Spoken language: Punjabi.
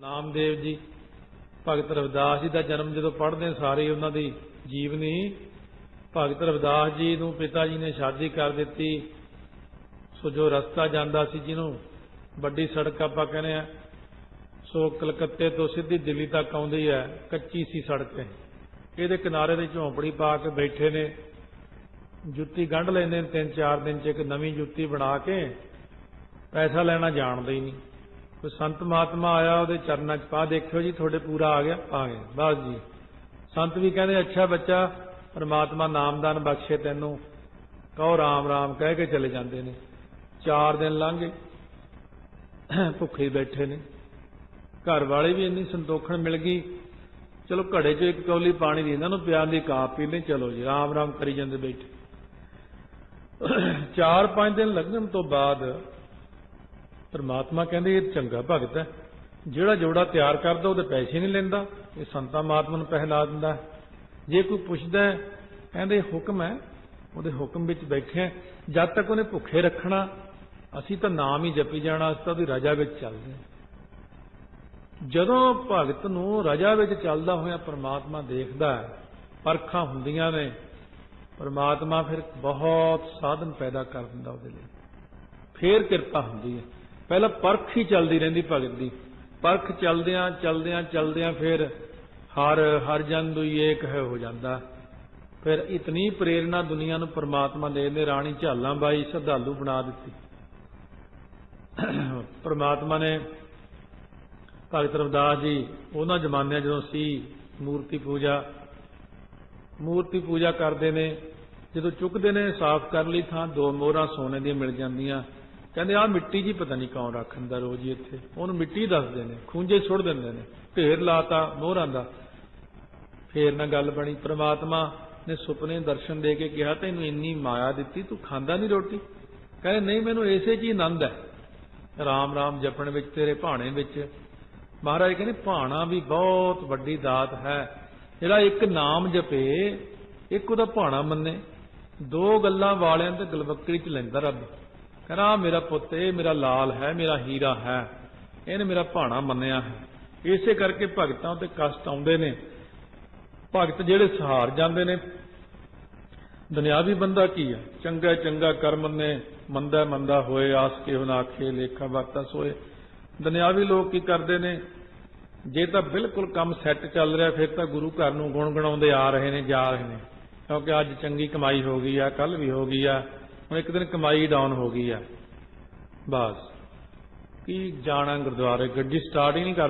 ਨਾਮਦੇਵ ਜੀ, ਭਗਤ ਰਵਿਦਾਸ ਜੀ ਦਾ ਜਨਮ ਜਦੋਂ ਪੜ੍ਹਦੇ ਸਾਰੇ ਉਹਨਾਂ ਦੀ ਜੀਵਨੀ, ਭਗਤ ਰਵਿਦਾਸ ਜੀ ਨੂੰ ਪਿਤਾ ਜੀ ਨੇ ਸ਼ਾਦੀ ਕਰ ਦਿੱਤੀ। ਸੋ ਜੋ ਰਸਤਾ ਜਾਂਦਾ ਸੀ ਜਿਹਨੂੰ ਵੱਡੀ ਸੜਕ ਆਪਾਂ ਕਹਿੰਦੇ ਆ, ਸੋ ਕਲਕੱਤੇ ਤੋਂ ਸਿੱਧੀ ਦਿੱਲੀ ਤੱਕ ਆਉਂਦੀ ਹੈ, ਕੱਚੀ ਸੀ ਸੜਕ ਇਹਦੇ ਕਿਨਾਰੇ ਦੇ ਝੌਂਪੜੀ ਪਾ ਕੇ ਬੈਠੇ ਨੇ। ਜੁੱਤੀ ਗੰਢ ਲੈਂਦੇ ਨੇ, ਤਿੰਨ ਚਾਰ ਦਿਨ ਚ ਇੱਕ ਨਵੀਂ ਜੁੱਤੀ ਬਣਾ ਕੇ, ਪੈਸਾ ਲੈਣਾ ਜਾਣਦੇ ਹੀ ਨਹੀਂ। ਕੋਈ ਸੰਤ ਮਹਾਤਮਾ ਆਇਆ ਉਹਦੇ ਚਰਨਾਂ 'ਚ, ਪਾ ਦੇਖਿਓ ਜੀ, ਤੁਹਾਡੇ ਪੂਰਾ ਆ ਗਿਆ ਆ ਗਿਆ ਬਸ ਜੀ। ਸੰਤ ਵੀ ਕਹਿੰਦੇ, ਅੱਛਾ ਬੱਚਾ, ਪਰਮਾਤਮਾ ਨਾਮਦਾਨ ਬਖਸ਼ੇ ਤੈਨੂੰ, ਕਹੋ ਰਾਮ ਰਾਮ, ਕਹਿ ਕੇ ਚਲੇ ਜਾਂਦੇ ਨੇ। ਚਾਰ ਦਿਨ ਲੰਘ ਗਏ, ਭੁੱਖੇ ਹੀ ਬੈਠੇ ਨੇ। ਘਰ ਵਾਲੇ ਵੀ ਇੰਨੀ ਸੰਤੋਖਣ ਮਿਲ ਗਈ, ਚਲੋ ਘੜੇ 'ਚ ਇੱਕ ਕੌਲੀ ਪਾਣੀ ਦੀ ਇਹਨਾਂ ਨੂੰ ਪਿਆਰ ਦੀ ਕਾਪ ਪੀ ਲੈ ਚਲੋ ਜੀ, ਰਾਮ ਰਾਮ ਕਰੀ ਜਾਂਦੇ ਬੈਠੇ। ਚਾਰ ਪੰਜ ਦਿਨ ਲੱਗਣ ਤੋਂ ਬਾਅਦ ਪਰਮਾਤਮਾ ਕਹਿੰਦੇ ਇਹ ਚੰਗਾ ਭਗਤ ਹੈ। ਜਿਹੜਾ ਜੋੜਾ ਤਿਆਰ ਕਰਦਾ ਉਹਦੇ ਪੈਸੇ ਨਹੀਂ ਲੈਂਦਾ ਇਹ ਸੰਤਾਂ ਮਹਾਤਮਾ ਨੂੰ ਪਹਿਲਾ ਦਿੰਦਾ ਜੇ ਕੋਈ ਪੁੱਛਦਾ ਹੈ, ਕਹਿੰਦੇ ਹੁਕਮ ਹੈ ਉਹਦੇ ਹੁਕਮ ਵਿੱਚ ਬੈਠੇ ਜਦ ਤੱਕ ਉਹਨੇ ਭੁੱਖੇ ਰੱਖਣਾ ਅਸੀਂ ਤਾਂ ਨਾਮ ਹੀ ਜਪੀ ਜਾਣਾ ਅਸੀਂ ਤਾਂ ਉਹਦੀ ਰਜਾ ਵਿੱਚ ਚੱਲਦੇ ਹਾਂ। ਜਦੋਂ ਭਗਤ ਨੂੰ ਰਜਾ ਵਿੱਚ ਚੱਲਦਾ ਹੋਇਆ ਪਰਮਾਤਮਾ ਦੇਖਦਾ ਹੈ ਪਰਖਾਂ ਹੁੰਦੀਆਂ ਨੇ ਪਰਮਾਤਮਾ ਫਿਰ ਬਹੁਤ ਸਾਧਨ ਪੈਦਾ ਕਰ ਦਿੰਦਾ ਉਹਦੇ ਲਈ। ਫੇਰ ਕਿਰਪਾ ਹੁੰਦੀ ਹੈ। ਪਹਿਲਾਂ ਪਰਖ ਹੀ ਚੱਲਦੀ ਰਹਿੰਦੀ ਭਗਤ ਦੀ। ਪਰਖ ਚੱਲਦਿਆਂ ਚੱਲਦਿਆਂ ਚੱਲਦਿਆਂ ਫਿਰ ਹਰ ਹਰ ਜਨ ਦੁਈ ਏਕ ਹੈ ਹੋ ਜਾਂਦਾ। ਫਿਰ ਇਤਨੀ ਪ੍ਰੇਰਣਾ ਦੁਨੀਆ ਨੂੰ ਪਰਮਾਤਮਾ ਦੇ ਦੇ ਰਾਣੀ ਝਾਲਾਂ ਬਾਈ ਸ਼ਰਧਾਲੂ ਬਣਾ ਦਿੱਤੀ। ਪਰਮਾਤਮਾ ਨੇ ਭਗਤ ਰਵਿਦਾਸ ਜੀ, ਉਹਨਾਂ ਜ਼ਮਾਨਿਆਂ ਜਦੋਂ ਸੀ, ਮੂਰਤੀ ਪੂਜਾ ਮੂਰਤੀ ਪੂਜਾ ਕਰਦੇ ਨੇ, ਜਦੋਂ ਚੁੱਕਦੇ ਨੇ, ਸਾਫ਼ ਕਰਨ ਲਈ ਥਾਂ, ਦੋ ਮੋਹਰਾਂ ਸੋਨੇ ਦੀਆਂ ਮਿਲ ਜਾਂਦੀਆਂ। ਕਹਿੰਦੇ ਆਹ ਮਿੱਟੀ ਜੀ ਪਤਾ ਨਹੀਂ ਕੌਣ ਰੱਖਣ ਦਾ ਰੋਜ਼ ਹੀ ਇੱਥੇ। ਉਹਨੂੰ ਮਿੱਟੀ ਦੱਸਦੇ ਨੇ, ਖੂੰਜੇ ਸੁੱਟ ਦਿੰਦੇ ਨੇ, ਢੇਰ ਲਾਤਾ ਮੋਹਰਾਂ ਦਾ। ਫੇਰ ਨਾ ਗੱਲ ਬਣੀ, ਪ੍ਰਮਾਤਮਾ ਨੇ ਸੁਪਨੇ ਦਰਸ਼ਨ ਦੇ ਕੇ ਕਿਹਾ, ਤੈਨੂੰ ਇੰਨੀ ਮਾਇਆ ਦਿੱਤੀ, ਤੂੰ ਖਾਂਦਾ ਨਹੀਂ ਰੋਟੀ? ਕਹਿੰਦੇ, ਨਹੀਂ, ਮੈਨੂੰ ਇਸੇ 'ਚ ਹੀ ਆਨੰਦ ਹੈ। ਰਾਮ ਰਾਮ ਜਪਣ ਵਿੱਚ, ਤੇਰੇ ਭਾਣੇ ਵਿੱਚ। ਮਹਾਰਾਜ ਕਹਿੰਦੇ, ਭਾਣਾ ਵੀ ਬਹੁਤ ਵੱਡੀ ਦਾਤ ਹੈ। ਜਿਹੜਾ ਇੱਕ ਨਾਮ ਜਪੇ, ਇੱਕ ਉਹਦਾ ਭਾਣਾ ਮੰਨੇ। ਦੋ ਗੱਲਾਂ ਵਾਲਿਆਂ ਤੇ ਗਲਵੱਕੜੀ ਚ ਲੈਂਦਾ ਰੱਬ। ਕਹਿੰਦਾ ਮੇਰਾ ਪੁੱਤ ਇਹ ਮੇਰਾ ਲਾਲ ਹੈ, ਮੇਰਾ ਹੀਰਾ ਹੈ। ਇਹਨੇ ਮੇਰਾ ਭਾਣਾ ਮੰਨਿਆ ਹੈ। ਇਸੇ ਕਰਕੇ ਭਗਤਾਂ ਤੇ ਕਸ਼ਟ ਆਉਂਦੇ ਨੇ। ਭਗਤ ਜਿਹੜੇ ਸਹਾਰ ਜਾਂਦੇ ਨੇ, ਦੁਨਿਆਵੀ ਬੰਦਾ ਕੀ ਹੈ ਚੰਗਾ ਚੰਗਾ ਕਰਮ ਨੇ, ਮੰਦਾ ਮੰਦਾ ਹੋਏ, ਆਸ ਕੇ ਹੁਨਾਖੇ ਲੇਖਾ ਵਰਤਾ ਸੋਏ। ਦੁਨਿਆਵੀ ਲੋਕ ਕੀ ਕਰਦੇ ਨੇ? ਜੇ ਤਾਂ ਬਿਲਕੁਲ ਕੰਮ ਸੈੱਟ ਚੱਲ ਰਿਹਾ, ਫਿਰ ਤਾਂ ਗੁਰੂ ਘਰ ਨੂੰ ਗੁਣ ਗਣਾਉਂਦੇ ਆ ਰਹੇ ਨੇ, ਜਾ ਰਹੇ ਨੇ। ਕਿਉਂਕਿ ਅੱਜ ਚੰਗੀ ਕਮਾਈ ਹੋ ਗਈ ਆ ਕੱਲ ਵੀ ਹੋ ਗਈ ਆ। ਹੁਣ ਇੱਕ ਦਿਨ ਕਮਾਈ ਡਾਊਨ ਹੋ ਗਈ ਆ। ਬਸ। ਕੀ ਜਾਣਾ ਗੁਰਦੁਆਰੇ? ਗੱਡੀ ਸਟਾਰਟ ਹੀ ਨਹੀਂ ਕਰਦੇ।